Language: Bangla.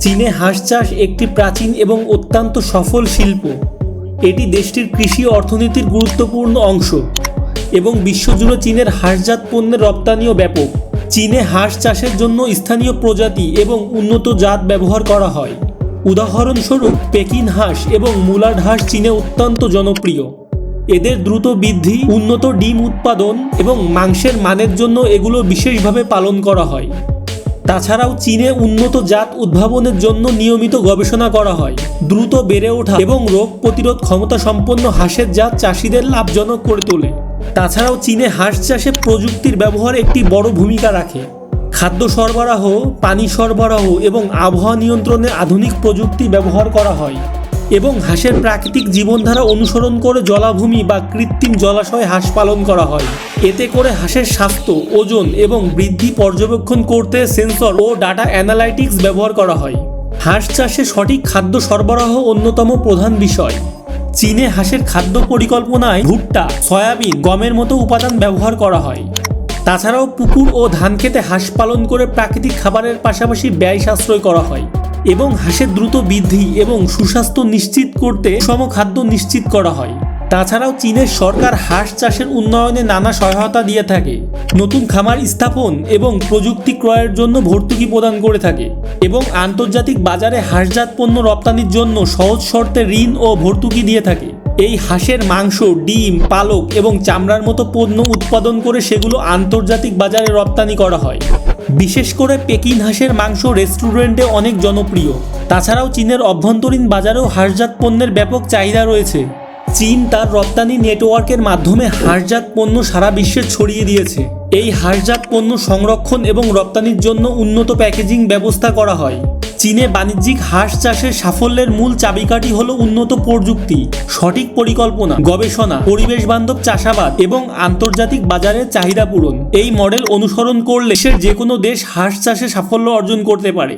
চীনে হাঁস চাষ একটি প্রাচীন এবং অত্যন্ত সফল শিল্প। এটি দেশটির কৃষি অর্থনীতির গুরুত্বপূর্ণ অংশ এবং বিশ্বজুড়ে চীনের হাঁসজাত পণ্যের রপ্তানিও ব্যাপক। চীনে হাঁস চাষের জন্য স্থানীয় প্রজাতি এবং উন্নত জাত ব্যবহার করা হয়। উদাহরণস্বরূপ পেকিন হাঁস এবং মুলার হাঁস চীনে অত্যন্ত জনপ্রিয়। এদের দ্রুত বৃদ্ধি, উন্নত ডিম উৎপাদন এবং মাংসের মানের জন্য এগুলো বিশেষভাবে পালন করা হয়। তাছাড়াও চীনে উন্নত জাত উদ্ভাবনের জন্য নিয়মিত গবেষণা করা হয়। দ্রুত বেড়ে ওঠা এবং রোগ প্রতিরোধ ক্ষমতা সম্পন্ন হাঁসের জাত চাষিদের লাভজনক করে তোলে। তাছাড়াও চীনে হাঁস চাষে প্রযুক্তির ব্যবহার একটি বড় ভূমিকা রাখে। খাদ্য সরবরাহ, পানি সরবরাহ এবং আবহাওয়া নিয়ন্ত্রণে আধুনিক প্রযুক্তি ব্যবহার করা হয়। এবং হাঁসের প্রাকৃতিক জীবনধারা অনুসরণ করে জলাভূমি বা কৃত্রিম জলাশয়ে হাঁস পালন করা হয়। এতে করে হাঁসের স্বাস্থ্য, ওজন এবং বৃদ্ধি পর্যবেক্ষণ করতে সেন্সর ও ডাটা অ্যানালাইটিক্স ব্যবহার করা হয়। হাঁস চাষে সঠিক খাদ্য সরবরাহ অন্যতম প্রধান বিষয়। চীনে হাঁসের খাদ্য পরিকল্পনায় ভুট্টা, সয়াবিন, গমের মতো উপাদান ব্যবহার করা হয়। তাছাড়াও পুকুর ও ধান খেতে হাঁস পালন করে প্রাকৃতিক খাবারের পাশাপাশি ব্যয় সাশ্রয় করা হয়। এবং হাঁসের দ্রুত বৃদ্ধি এবং সুস্বাস্থ্য নিশ্চিত করতে সমখাদ্য নিশ্চিত করা হয়। তাছাড়াও চীনের সরকার হাঁস চাষের উন্নয়নে নানা সহায়তা দিয়ে থাকে। নতুন খামার স্থাপন এবং প্রযুক্তি ক্রয়ের জন্য ভর্তুকি প্রদান করে থাকে এবং আন্তর্জাতিক বাজারে হাঁসজাত পণ্য রপ্তানির জন্য সহজ শর্তে ঋণ ও ভর্তুকি দিয়ে থাকে। এই হাঁসের মাংস, ডিম, পালক এবং চামড়ার মতো পণ্য উৎপাদন করে সেগুলো আন্তর্জাতিক বাজারে রপ্তানি করা হয়। বিশেষ করে পেকিন হাঁসের মাংস রেস্টুরেন্টে অনেক জনপ্রিয়। তাছাড়াও চীনের অভ্যন্তরীণ বাজারেও হাঁসজাত পণ্যের ব্যাপক চাহিদা রয়েছে। চীন তার রপ্তানি নেটওয়ার্কের মাধ্যমে হাঁসজাত পণ্য সারা বিশ্বে ছড়িয়ে দিয়েছে। এই হাঁসজাত পণ্য সংরক্ষণ এবং রপ্তানির জন্য উন্নত প্যাকেজিং ব্যবস্থা করা হয়। চীনে বাণিজ্যিক হাঁস চাষের সাফল্যের মূল চাবিকাঠি হলো উন্নত প্রযুক্তি, সঠিক পরিকল্পনা, গবেষণা, পরিবেশ বান্ধব চাষাবাদ এবং আন্তর্জাতিক বাজারের চাহিদা পূরণ। এই মডেল অনুসরণ করলে সে যে কোনো দেশ হাঁস চাষে সাফল্য অর্জন করতে পারে।